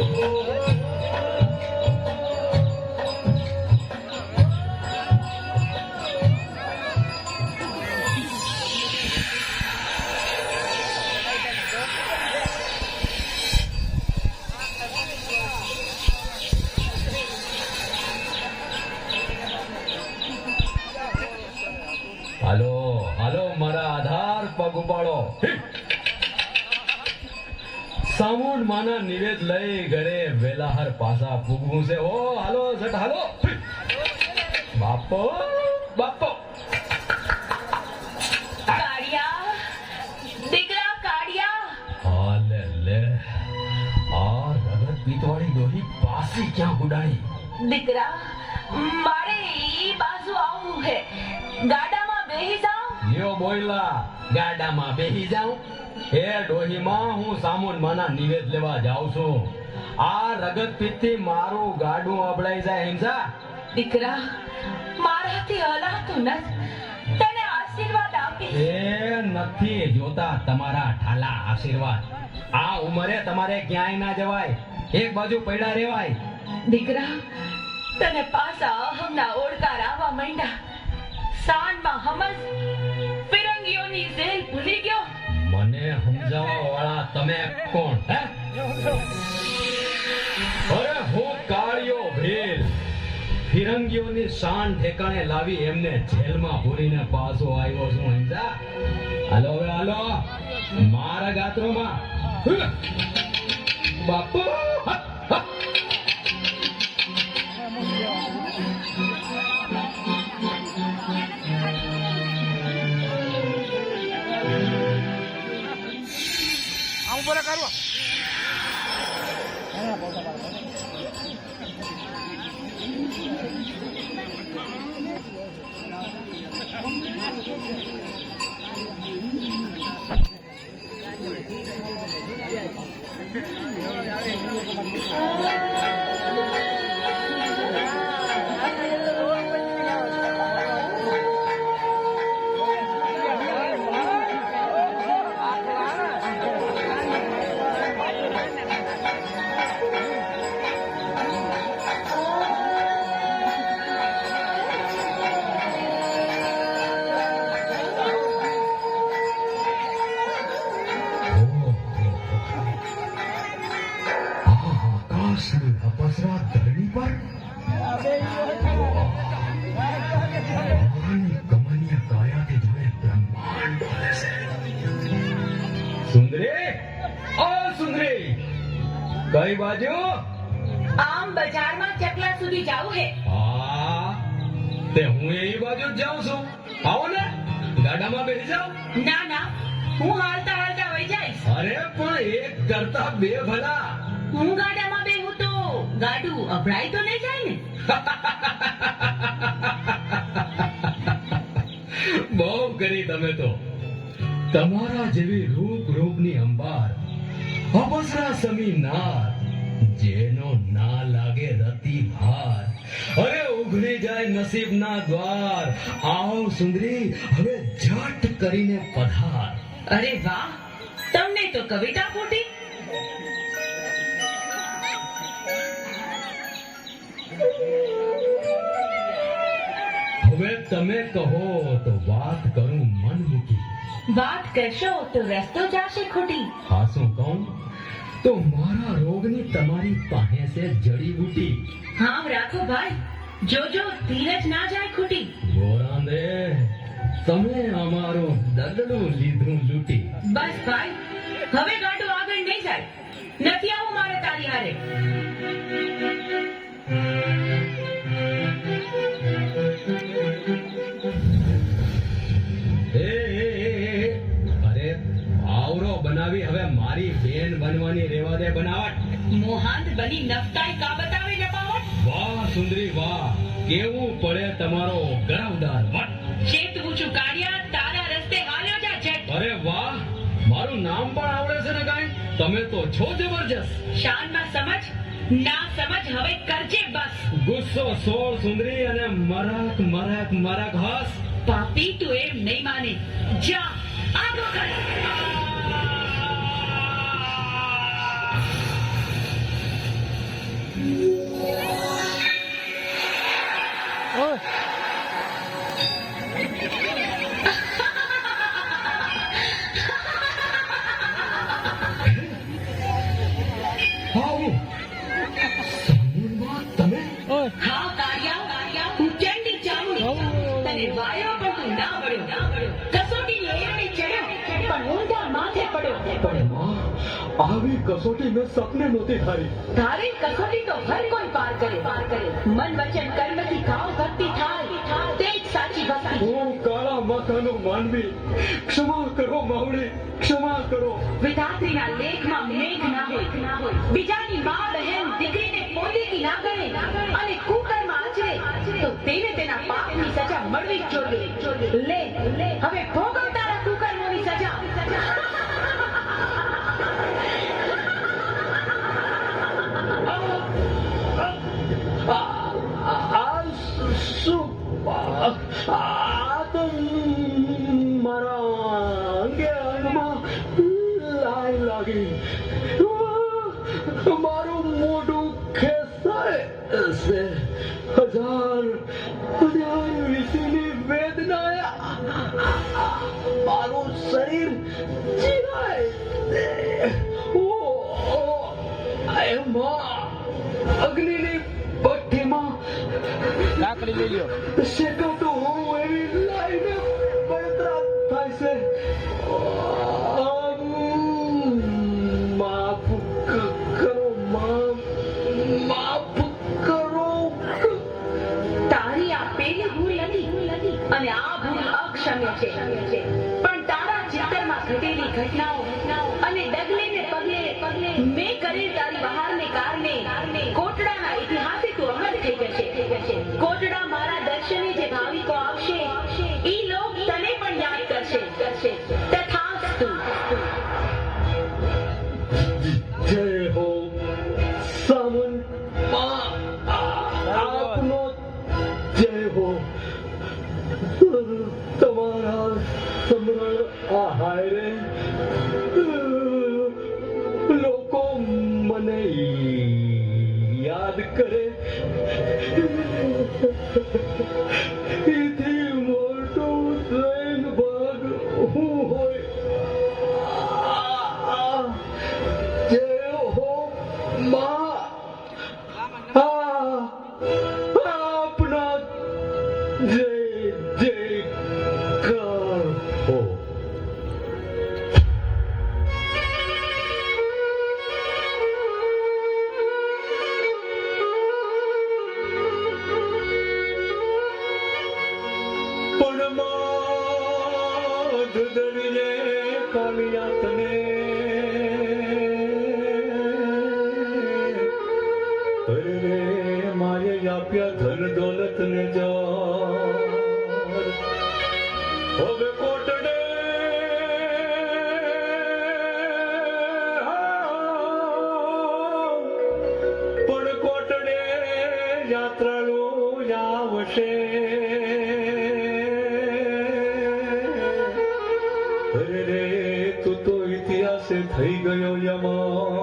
હાલો હાલો મારા આધાર પગ સામુંડ માના નિવેદ લઈ ઘરે વેલાહર પાસા ફૂગવું છે. ઓ હાલો સટ હાલો. બાપો બાપો. પીતવાળી ડોહી પાસી ક્યાં ઉડાડી દીકરા મારે ઈ બાજુ આવવું હે. લ્યો બોયલા ગાડામાં બેહી જાઉં. હે ડોહીમાં હું સામુન માના નિવેદ લેવા જાઉં છું. આ રગત પીતથી મારું ગાડું અબડાઈ જાય હિંસા દીકરા મારાથી હલાતું નથી. તને આશીર્વાદ આપી એ નથી જોતા તમારા ઠાલા આશીર્વાદ. આ ઉંમરે તમારે ક્યાંય ના જવાય. એક બાજુ પડ્યા રહેવાય. દીકરા તને પાસા અહમના ઓળકાર આવવા માંડ્યા. સાંજમાં હમસ સમજાવવા તમે કોણ, હે? અરે હું કાળિયો ભેલ. ફિરંગીઓની શાન ઠેકાણે લાવી એમને જેલમાં ભૂલીને પાછો આવ્યો છું, સમજા? હાલો હવે, હાલો. મારા ગાત્રોમાં. બાપુ! બોલે કરવા. આકાશની અપસરા ધરણી પર ભગવાનની કમનીય કાયાથી જાણે બ્રહ્માંડ ડોલે છે. સુંદરી ઓ સુંદરી કઈ બાજુ આમ બજારમાં ચકલા સુધી જાવું હે હા તે હું એ બાજુ જ જાઉં છું આવો ને ગાડામાં બેસી જાઓ ના ના હું હાલતા હાલતા વહી જઈશ અરે પણ એક કરતા બે ભલા હું ગાડામાં બેહું તો ગાડું અભરાય તો નહીં જાય ને? બહુ કરી તમે તો. તમારા જેવી રૂપ રૂપની અંબાર અબસરા સમી નાર જેનો ના લાગે રતિ ભાર. અરે ઉઘડી જાય નસીબ ના દ્વાર. આવ સુંદરી હવે ઝટ કરીને પધાર. અરે વાહ તમને તો કવિતા ફૂટી હવે તમે કહો તો વાત કરું મન મૂકી. વાત કરશો તો રસ્તો જાશે ખોટી. હાસું કહું? તો મારા રોગની તમારી પાસે છે જડીબુટી હા રાખો ભાઈ. જોજો ધીરજ ના જાય ખોટી. ગોરાંદે તમે અમારું દગડું લીધું લૂટી. બસ ભાઈ. હવે ગાડું બનાવી. હવે મારી બેન બનવાની રેવા દે બનાવટ. મોહાંત બની નફતાઈ કા બતાવે જપાવટ? વાહ સુંદરી વાહ. કેવું પડે તમારો ગરવદાર વટ. ચેત પૂછું કાર્યા તારા રસ્તે હાલ્યો જા ઝટ. અરે વાહ મારું નામ પણ આવડે છે ને કાઈ? તમે તો છો જબરજસ્ત. શાનમાં સમજ? ના સમજ હવે કરજે બસ. ગુસ્સો સોળ સુંદરી અને મરક મરક મરક હસ. પાપી તું એમ નહીં માને. જા આગો કર. આવી કસોટી મેં સપને નહોતી હારી તારી કસોટી તો હર કોઈ પાર કરે. પાર કરે મન વચન કર્મથી ભાવ ભક્તિ થાય. તે જ સાચી ભક્તિ. હું કાળા માથાનો માનવી. ક્ષમા કરો માવડી ક્ષમા કરો. વિધાત્રીના લેખમાં મેઘ ના હોય. બીજાની મા બહેન દીકરીને પોતીકી ના ગણે. અને કુકર્મ આચરે. તો તેને તેના પાપની સજા મળવી જ જોઈએ. લે લે હવે ભોગવ આ તો મારા મારું શરીર ચીરાય ઓ એમાં અગ્નિની લાકડી લઈ લ્યો. શેકાતો હું એવી લાઈને બળતરા થાય છે માફ કરો માફ માફ કરો તારી આ ભૂલ નથી અને આ ભૂલ અક્ષમ્ય છે. પણ તારા ચિત્તરમાં ઘટેલી ઘટનાઓ અને ડગલે ને પગલે પગલે મેં કરેલ તારી બહારને કારણે કોટડાના મને યાદ કરે માં ધરીને કામિયા તને અરે રે મારે આપ્યા ધન દોલત ને જા ઇતિહાસે થઈ ગયો યમા